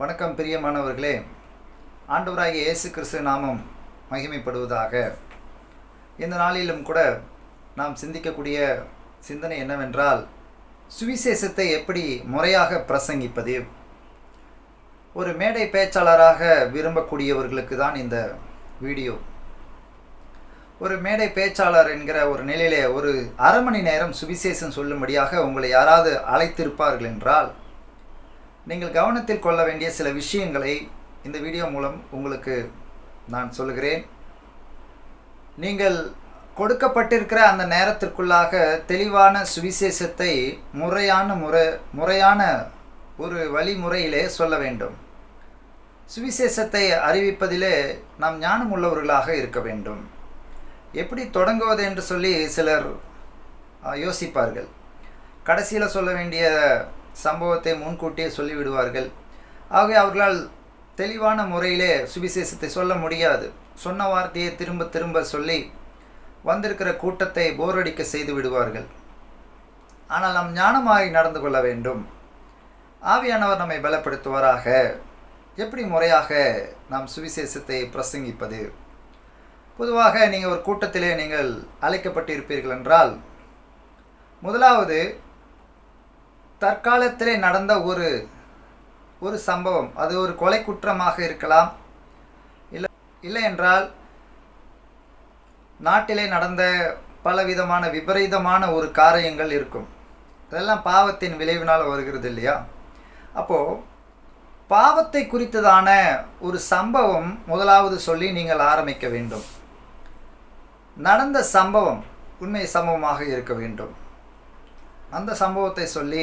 வணக்கம் பிரியமானவர்களே. ஆண்டவராகிய இயேசு கிறிஸ்து நாமம் மகிமைப்படுவதாக. இந்த நாளிலும் கூட நாம் சிந்திக்கக்கூடிய சிந்தனை என்னவென்றால் சுவிசேஷத்தை எப்படி முறையாக பிரசங்கிப்பது? ஒரு மேடை பேச்சாளராக விரும்பக்கூடியவர்களுக்கு தான் இந்த வீடியோ. ஒரு மேடை பேச்சாளர் என்கிற ஒரு நிலையிலே ஒரு அரை மணி நேரம் சுவிசேஷம் சொல்லும்படியாக உங்களை யாராவது அழைத்திருப்பார்கள் என்றால் நீங்கள் கவனத்தில் கொள்ள வேண்டிய சில விஷயங்களை இந்த வீடியோ மூலம் உங்களுக்கு நான் சொல்லுகிறேன். நீங்கள் கொடுக்கப்பட்டிருக்கிற அந்த நேரத்திற்குள்ளாக தெளிவான சுவிசேஷத்தை முறையான முறை முறையான ஒரு வழிமுறையிலே சொல்ல வேண்டும். சுவிசேஷத்தை அறிவிப்பதிலே நாம் ஞானம் உள்ளவர்களாக இருக்க வேண்டும். எப்படி தொடங்குவது என்று சொல்லி சிலர் யோசிப்பார்கள். கடைசியில் சொல்ல வேண்டிய சம்பவத்தை முன்கூட்டியே சொல்லிவிடுவார்கள். ஆகவே அவர்களால் தெளிவான முறையிலே சுவிசேஷத்தை சொல்ல முடியாது. சொன்ன வார்த்தையை திரும்ப திரும்ப சொல்லி வந்திருக்கிற கூட்டத்தை போரடிக்க செய்து விடுவார்கள். ஆனால் நாம் ஞானமாய் நடந்து கொள்ள வேண்டும். ஆவியானவர் நம்மை பலப்படுத்துவாராக. எப்படி முறையாக நாம் சுவிசேஷத்தை பிரசங்கிப்பது? பொதுவாக நீங்கள் ஒரு கூட்டத்திலே நீங்கள் அழைக்கப்பட்டிருப்பீர்கள் என்றால் முதலாவது தற்காலத்திலே நடந்த ஒரு ஒரு சம்பவம். அது ஒரு கொலை குற்றமாக இருக்கலாம். இல்லை இல்லை என்றால் நாட்டிலே நடந்த பலவிதமான விபரீதமான ஒரு காரியங்கள் இருக்கும். இதெல்லாம் பாவத்தின் விளைவினால் வருகிறது இல்லையா? அப்போது பாவத்தை குறித்ததான ஒரு சம்பவம் முதலாவது சொல்லி நீங்கள் ஆரம்பிக்க வேண்டும். நடந்த சம்பவம் உண்மை சம்பவமாக இருக்க வேண்டும். அந்த சம்பவத்தை சொல்லி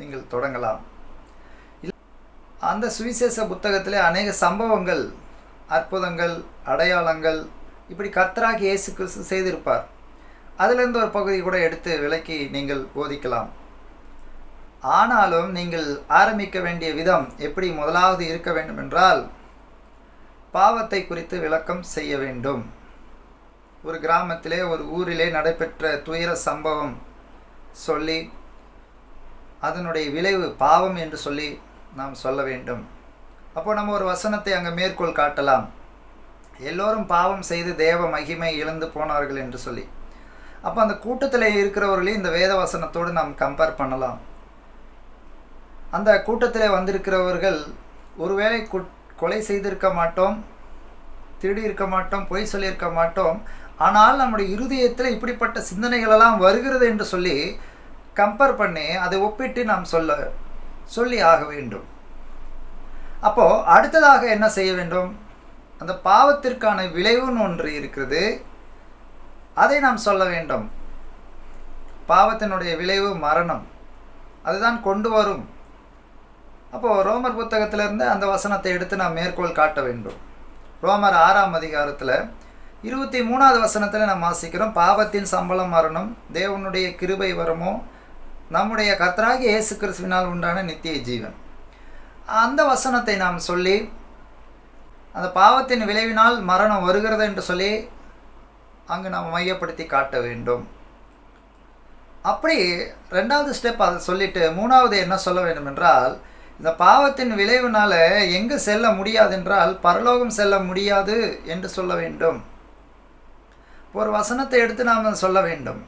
நீங்கள் தொடங்கலாம். அந்த சுவிசேஷ புத்தகத்திலே அநேக சம்பவங்கள் அற்புதங்கள் அடையாளங்கள் இப்படி கர்த்தராகி இயேசு கிறிஸ்து செய்திருப்பார். அதிலிருந்து ஒரு பகுதி கூட எடுத்து விலக்கி நீங்கள் போதிக்கலாம். ஆனாலும் நீங்கள் ஆரம்பிக்க வேண்டிய விதம் எப்படி முதலாவது இருக்க வேண்டும் என்றால் பாவத்தை குறித்து விளக்கம் செய்ய வேண்டும். ஒரு கிராமத்திலே ஒரு ஊரிலே நடைபெற்ற துயர சம்பவம் சொல்லி அதனுடைய விளைவு பாவம் என்று சொல்லி நாம் சொல்ல வேண்டும். அப்போ நம்ம ஒரு வசனத்தை அங்கே மேற்கோள் காட்டலாம். எல்லோரும் பாவம் செய்து தேவ மகிமை இழந்து போனார்கள் என்று சொல்லி. அப்போ அந்த கூட்டத்தில் இருக்கிறவர்களையும் இந்த வேத வசனத்தோடு நாம் கம்பேர் பண்ணலாம். அந்த கூட்டத்தில் வந்திருக்கிறவர்கள் ஒருவேளை கு- கொலை செய்திருக்க மாட்டோம் திருடி இருக்க மாட்டோம் பொய் சொல்லியிருக்க மாட்டோம் ஆனால் நம்முடைய இருதயத்தில் இப்படிப்பட்ட சிந்தனைகளெல்லாம் வருகிறது என்று சொல்லி கம்பேர் பண்ணி அதை ஒப்பிட்டு நாம் சொல்ல சொல்லி ஆக வேண்டும். அப்போது அடுத்ததாக என்ன செய்ய வேண்டும்? அந்த பாவத்திற்கான விளைவுன்னு ஒன்று இருக்கிறது. அதை நாம் சொல்ல வேண்டும். பாவத்தினுடைய விளைவு மரணம். அதுதான் கொண்டு வரும். அப்போது ரோமர் புத்தகத்திலிருந்து அந்த வசனத்தை எடுத்து நாம் மேற்கோள் காட்ட வேண்டும். ரோமர் ஆறாம் அதிகாரத்தில் இருபத்தி மூணாவது வசனத்தில் நாம் வாசிக்கிறோம் பாவத்தின் சம்பளம் மரணம் தேவனுடைய கிருபை வரமோ நம்முடைய கர்த்தராகிய இயேசு கிறிஸ்துவினால் உண்டான நித்திய ஜீவன். அந்த வசனத்தை நாம் சொல்லி அந்த பாவத்தின் விளைவினால் மரணம் வருகிறது என்று சொல்லி அங்கு நாம் மையப்படுத்தி காட்ட வேண்டும். அப்படி ரெண்டாவது ஸ்டெப் அதை சொல்லிட்டு மூணாவது என்ன சொல்ல வேண்டும் என்றால் இந்த பாவத்தின் விளைவுனால எங்கு செல்ல முடியாது என்றால் பரலோகம் செல்ல முடியாது என்று சொல்ல வேண்டும். ஒரு வசனத்தை எடுத்து நாம் சொல்ல வேண்டும்.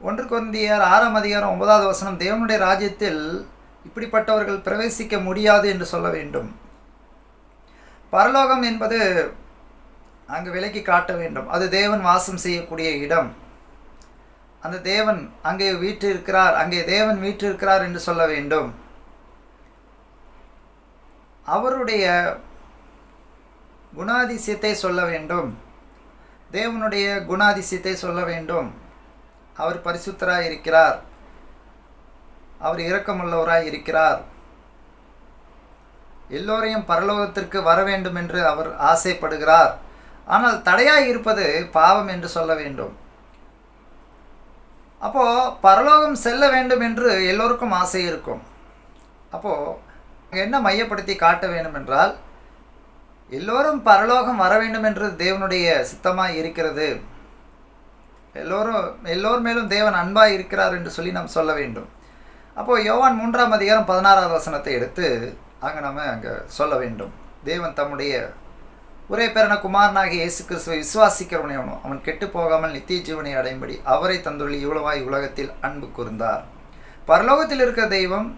ஒன்று கொந்தியர் ஆறாம் அதிகாரம் ஒன்பதாவது வசனம் தேவனுடைய ராஜ்யத்தில் இப்படிப்பட்டவர்கள் பிரவேசிக்க முடியாது என்று சொல்ல வேண்டும். பரலோகம் என்பது அங்கு விலக்கி காட்ட வேண்டும். அது தேவன் வாசம் செய்யக்கூடிய இடம். அந்த தேவன் அங்கே வீற்றிருக்கிறார் அங்கே தேவன் வீற்றிருக்கிறார் என்று சொல்ல வேண்டும். அவருடைய குணாதிசயத்தை சொல்ல வேண்டும். தேவனுடைய குணாதிசயத்தை சொல்ல வேண்டும். அவர் பரிசுத்தராய் இருக்கிறார் அவர் இரக்கமுள்ளவராய் இருக்கிறார் எல்லோரையும் பரலோகத்திற்கு வர வேண்டும் என்று அவர் ஆசைப்படுகிறார். ஆனால் தடையாய் இருப்பது பாவம் என்று சொல்ல வேண்டும். அப்போ பரலோகம் செல்ல வேண்டும் என்று எல்லோருக்கும் ஆசை இருக்கும். அப்போ என்ன மையப்படுத்தி காட்ட வேண்டும் என்றால் எல்லோரும் பரலோகம் வர வேண்டும் என்று தேவனுடைய சித்தமாய் இருக்கிறது. எல்லோரும் எல்லோர் மேலும் தேவன் அன்பாக இருக்கிறார் என்று சொல்லி நாம் சொல்ல வேண்டும். அப்போது யோவான் மூன்றாம் அதிகாரம் பதினாறாவது வசனத்தை எடுத்து அங்கே நம்ம அங்கே சொல்ல வேண்டும். தேவன் தம்முடைய ஒரே பேரன குமாரனாகிய இயேசு கிறிஸ்துவை விசுவாசிக்கிறவனே அவனும் அவன் கெட்டு போகாமல் நித்திய ஜீவனை அடையும்படி அவரை தந்துள்ள இவ்வளவாய் உலகத்தில் அன்பு கூர்ந்தார். பரலோகத்தில் இருக்கிற தெய்வம்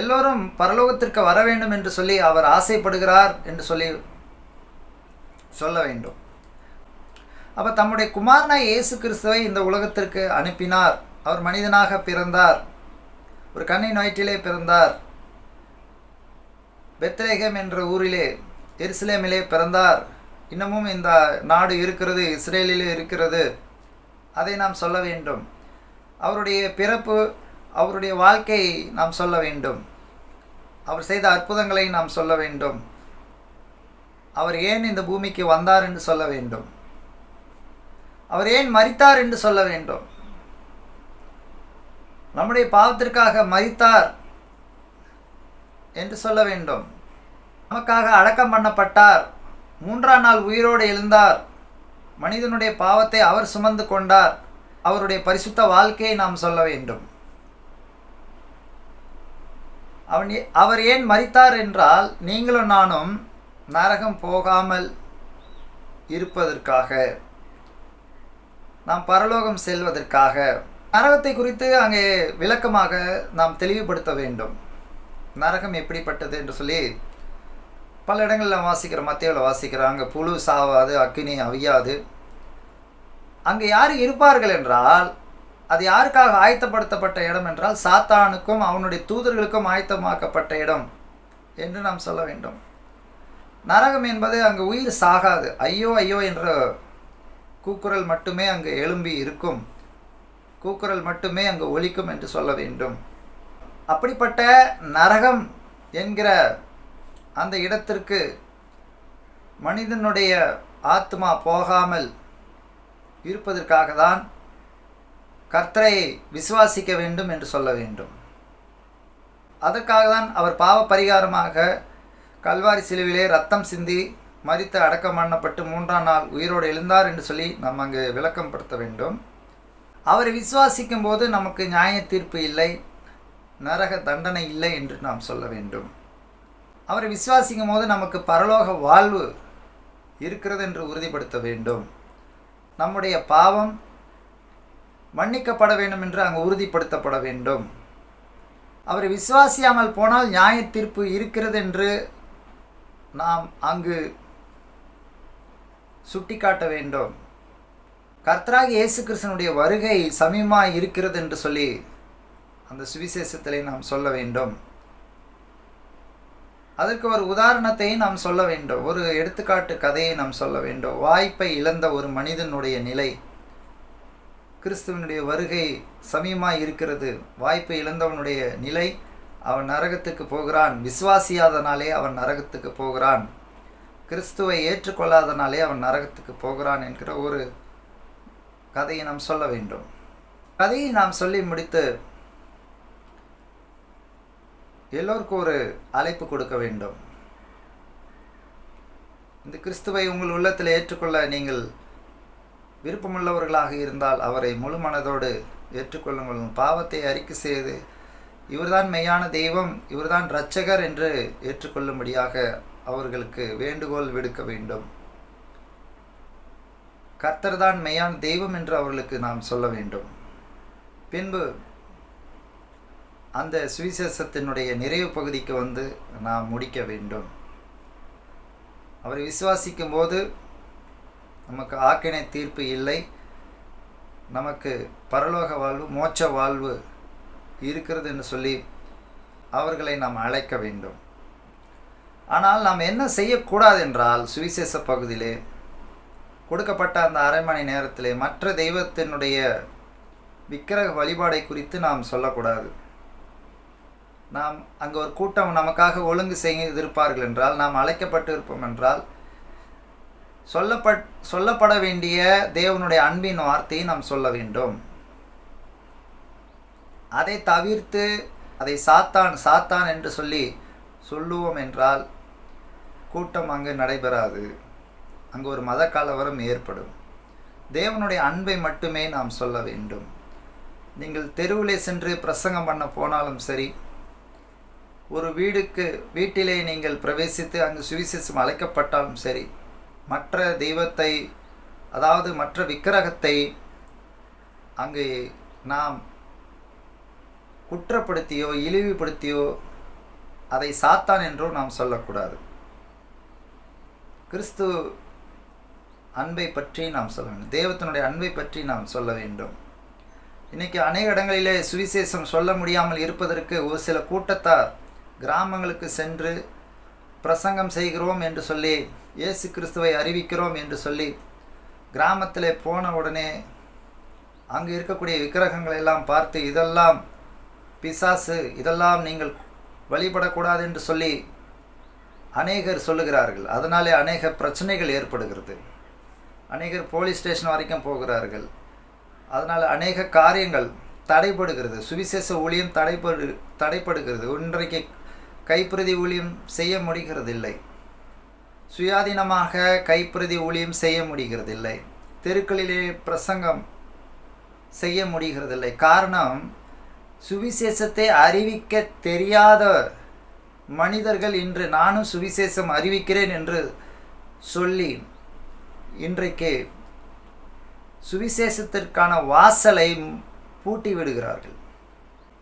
எல்லோரும் பரலோகத்திற்கு வர வேண்டும் என்று சொல்லி அவர் ஆசைப்படுகிறார் என்று சொல்லி சொல்ல வேண்டும். அப்போ தம்முடைய குமாரனா இயேசு கிறிஸ்துவை இந்த உலகத்திற்கு அனுப்பினார். அவர் மனிதனாக பிறந்தார். ஒரு கண்ணின் வயிற்றிலே பிறந்தார். பெத்ரேகம் என்ற ஊரிலே எருசலேமிலே பிறந்தார். இன்னமும் இந்த நாடு இருக்கிறது இஸ்ரேலிலே இருக்கிறது. அதை நாம் சொல்ல வேண்டும். அவருடைய பிறப்பு அவருடைய வாழ்க்கையை நாம் சொல்ல வேண்டும். அவர் செய்த அற்புதங்களை நாம் சொல்ல வேண்டும். அவர் ஏன் இந்த பூமிக்கு வந்தார் என்று சொல்ல வேண்டும். அவர் ஏன் மறித்தார் என்று சொல்ல வேண்டும்? நம்முடைய பாவத்திற்காக மறித்தார் என்று சொல்ல வேண்டும். நமக்காக அடக்கம் பண்ணப்பட்டார். மூன்றாம் நாள் உயிரோடு எழுந்தார். மனிதனுடைய பாவத்தை அவர் சுமந்து கொண்டார். அவருடைய பரிசுத்த வாழ்க்கையை நாம் சொல்ல வேண்டும். அவன் அவர் ஏன் மறித்தார் என்றால் நீங்களும் நானும் நரகம் போகாமல் இருப்பதற்காக. நாம் பரலோகம் செல்வதற்காக. நரகத்தை குறித்து அங்கே விளக்கமாக நாம் தெளிவுபடுத்த வேண்டும். நரகம் எப்படிப்பட்டது என்று சொல்லி பல இடங்களில் வாசிக்கிற மத்தியில் வாசிக்கிறோம் அங்கே புழு சாவாது அக்கினி அவியாது. அங்கே யார் இருப்பார்கள் என்றால் அது யாருக்காக ஆயத்தப்படுத்தப்பட்ட இடம் என்றால் சாத்தானுக்கும் அவனுடைய தூதர்களுக்கும் ஆயத்தமாக்கப்பட்ட இடம் என்று நாம் சொல்ல வேண்டும். நரகம் என்பது அங்கு உயிர் சாகாது. ஐயோ ஐயோ என்ற கூக்குரல் மட்டுமே அங்கு எழும்பி இருக்கும். கூக்குரல் மட்டுமே அங்கு ஒலிக்கும் என்று சொல்ல வேண்டும். அப்படிப்பட்ட நரகம் என்கிற அந்த இடத்திற்கு மனிதனுடைய ஆத்மா போகாமல் இருப்பதற்காக தான் கர்த்தரை விசுவாசிக்க வேண்டும் என்று சொல்ல வேண்டும். அதற்காக தான் அவர் பாவ பரிகாரமாக கல்வாரி சிலுவிலே ரத்தம் சிந்தி மறித்து அடக்கம் பண்ணப்பட்டு மூன்றாம் நாள் உயிரோடு எழுந்தார் என்று சொல்லி நம்ம அங்கு விளக்கம் படுத்த வேண்டும். அவரை விசுவாசிக்கும் போது நமக்கு நியாய தீர்ப்பு இல்லை நரக தண்டனை இல்லை என்று நாம் சொல்ல வேண்டும். அவரை விசுவாசிக்கும் போது நமக்கு பரலோக வாழ்வு இருக்கிறது என்று உறுதிப்படுத்த வேண்டும். நம்முடைய பாவம் மன்னிக்கப்பட வேண்டும் என்று அங்கு உறுதிப்படுத்தப்பட வேண்டும். அவரை விசுவாசியாமல் போனால் நியாய தீர்ப்பு இருக்கிறது என்று நாம் அங்கு சுட்டிக்காட்ட வேண்டும். கர்த்தராக இயேசு கிருஷ்ணனுடைய வருகை சமீபமாக இருக்கிறது என்று சொல்லி அந்த சுவிசேஷத்திலே நாம் சொல்ல வேண்டும். அதற்கு ஒரு உதாரணத்தை நாம் சொல்ல வேண்டும். ஒரு எடுத்துக்காட்டு கதையை நாம் சொல்ல வேண்டும். வாய்ப்பை இழந்த ஒரு மனிதனுடைய நிலை. கிறிஸ்துவனுடைய வருகை சமீபமாக இருக்கிறது. வாய்ப்பை இழந்தவனுடைய நிலை அவன் நரகத்துக்கு போகிறான். விசுவாசியாதனாலே அவன் நரகத்துக்கு போகிறான். கிறிஸ்துவை ஏற்றுக்கொள்ளாதனாலே அவன் நரகத்துக்கு போகிறான் என்கிற ஒரு கதையை நாம் சொல்ல வேண்டும். கதையை நாம் சொல்லி முடித்து எல்லோருக்கும் ஒரு அழைப்பு கொடுக்க வேண்டும். இந்த கிறிஸ்துவை உங்கள் உள்ளத்தில் ஏற்றுக்கொள்ள நீங்கள் விருப்பமுள்ளவர்களாக இருந்தால் அவரை முழு மனதோடு ஏற்றுக்கொள்ளுங்கள் பாவத்தை அறிக்கை செய்து இவர்தான் மெய்யான தெய்வம் இவர்தான் இரட்சகர் என்று ஏற்றுக்கொள்ளும்படியாக அவர்களுக்கு வேண்டுகோள் விடுக்க வேண்டும். கர்த்தர் தான் மெய்யான தெய்வம் என்று அவர்களுக்கு நாம் சொல்ல வேண்டும். பின்பு அந்த சுவிசேஷத்தினுடைய நிறைவு பகுதிக்கு வந்து நாம் முடிக்க வேண்டும். அவரை விசுவாசிக்கும் போது நமக்கு ஆக்கினை தீர்ப்பு இல்லை. நமக்கு பரலோக வாழ்வு மோட்ச வாழ்வு இருக்கிறது என்று சொல்லி அவர்களை நாம் அழைக்க வேண்டும். ஆனால் நாம் என்ன செய்யக்கூடாது என்றால் சுவிசேஷ பகுதியிலே கொடுக்கப்பட்ட அந்த அரை மணி நேரத்திலே மற்ற தெய்வத்தினுடைய விக்கிரக வழிபாடை குறித்து நாம் சொல்லக்கூடாது. நாம் அங்கே ஒரு கூட்டம் நமக்காக ஒழுங்கு செய்திருப்பார்கள் என்றால் நாம் அழைக்கப்பட்டு இருப்போம் என்றால் சொல்லப்பட் சொல்லப்பட வேண்டிய தேவனுடைய அன்பின் வார்த்தையை நாம் சொல்ல வேண்டும். அதை தவிர்த்து அதை சாத்தான் சாத்தான் என்று சொல்லி சொல்லுவோம் என்றால் கூட்டம் அங்கு நடைபெறாது. அங்கு ஒரு மத கலவரம் ஏற்படும். தேவனுடைய அன்பை மட்டுமே நாம் சொல்ல வேண்டும். நீங்கள் தெருவிலே சென்று பிரசங்கம் பண்ண போனாலும் சரி ஒரு வீடுக்கு வீட்டிலே நீங்கள் பிரவேசித்து அங்கு சுவிசேஷம் அழைக்கப்பட்டாலும் சரி மற்ற தெய்வத்தை அதாவது மற்ற விக்கிரகத்தை அங்கு நாம் குற்றப்படுத்தியோ இழிவுபடுத்தியோ அதை சாத்தான் என்றோ நாம் சொல்லக்கூடாது. கிறிஸ்து அன்பை பற்றி நாம் சொல்ல வேண்டும். தேவத்தினுடைய அன்பை பற்றி நாம் சொல்ல வேண்டும். இன்றைக்கி அநேக இடங்களிலே சுவிசேஷம் சொல்ல முடியாமல் இருப்பதற்கு ஒரு சில கூட்டத்தார் கிராமங்களுக்கு சென்று பிரசங்கம் செய்கிறோம் என்று சொல்லி இயேசு கிறிஸ்துவை அறிவிக்கிறோம் என்று சொல்லி கிராமத்தில் போன உடனே அங்கு இருக்கக்கூடிய விக்கிரகங்களை எல்லாம் பார்த்து இதெல்லாம் பிசாசு இதெல்லாம் நீங்கள் வழிபடக்கூடாது என்று சொல்லி அநேகர் சொல்லுகிறார்கள். அதனாலே அநேக பிரச்சனைகள் ஏற்படுகிறது. அநேகர் போலீஸ் ஸ்டேஷன் வரைக்கும் போகிறார்கள். அதனால் அநேக காரியங்கள் தடைப்படுகிறது சுவிசேஷ ஊழியம் தடைப்படு தடைப்படுகிறது இன்றைக்கு கைப்பிரதி ஊழியம் செய்ய முடிகிறதில்லை. சுயாதீனமாக கைப்பிரதி ஊழியம் செய்ய முடிகிறதில்லை. தெருக்களிலே பிரசங்கம் செய்ய முடிகிறதில்லை. காரணம் சுவிசேஷத்தை அறிவிக்க தெரியாத மனிதர்கள் இன்று நானும் சுவிசேஷம் அறிவிக்கிறேன் என்று சொல்லி இன்றைக்கு சுவிசேஷத்திற்கான வாசலை பூட்டி விடுகிறார்கள்.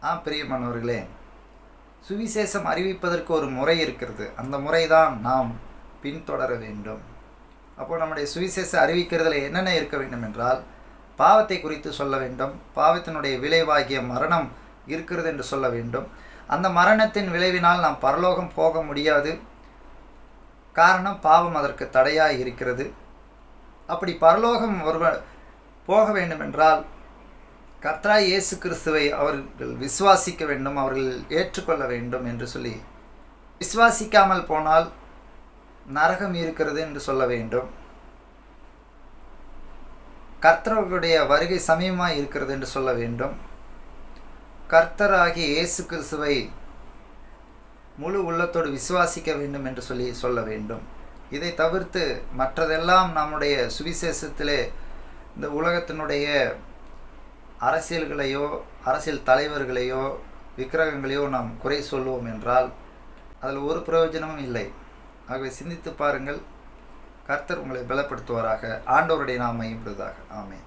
ஆ பிரியமானவர்களே சுவிசேஷம் அறிவிப்பதற்கு ஒரு முறை இருக்கிறது. அந்த முறை தான் நாம் பின்தொடர வேண்டும். அப்போ நம்முடைய சுவிசேஷம் அறிவிக்கிறதுல என்னென்ன இருக்க வேண்டும் என்றால் பாவத்தை குறித்து சொல்ல வேண்டும். பாவத்தினுடைய விளைவாகிய மரணம் இருக்கிறது என்று சொல்ல வேண்டும். அந்த மரணத்தின் விளைவினால் நாம் பரலோகம் போக முடியாது. காரணம் பாவம் அதற்கு தடையாக இருக்கிறது. அப்படி பரலோகம் ஒருவர் போக வேண்டுமென்றால் கர்த்தரா இயேசு கிறிஸ்துவை அவர்கள் விசுவாசிக்க வேண்டும் அவர்கள் ஏற்றுக்கொள்ள வேண்டும் என்று சொல்லி விசுவாசிக்காமல் போனால் நரகம் இருக்கிறது என்று சொல்ல வேண்டும். கர்த்தர்களுடைய வருகை சமயமாக இருக்கிறது என்று சொல்ல வேண்டும். கர்த்தராகிய இயேசு கிறிஸ்துவை முழு உள்ளத்தோடு விசுவாசிக்க வேண்டும் என்று சொல்லி சொல்ல வேண்டும். இதை தவிர்த்து மற்றதெல்லாம் நம்முடைய சுவிசேஷத்திலே இந்த உலகத்தினுடைய அரசியல்களையோ அரசியல் தலைவர்களையோ விக்கிரகங்களையோ நாம் குறை சொல்லுவோம் என்றால் அதில் ஒரு பிரயோஜனமும் இல்லை. ஆகவே சிந்தித்து பாருங்கள். கர்த்தர் உங்களை பலப்படுத்துவாராக. ஆண்டவருடைய நாம் மையப்படுவதாக ஆமேன்.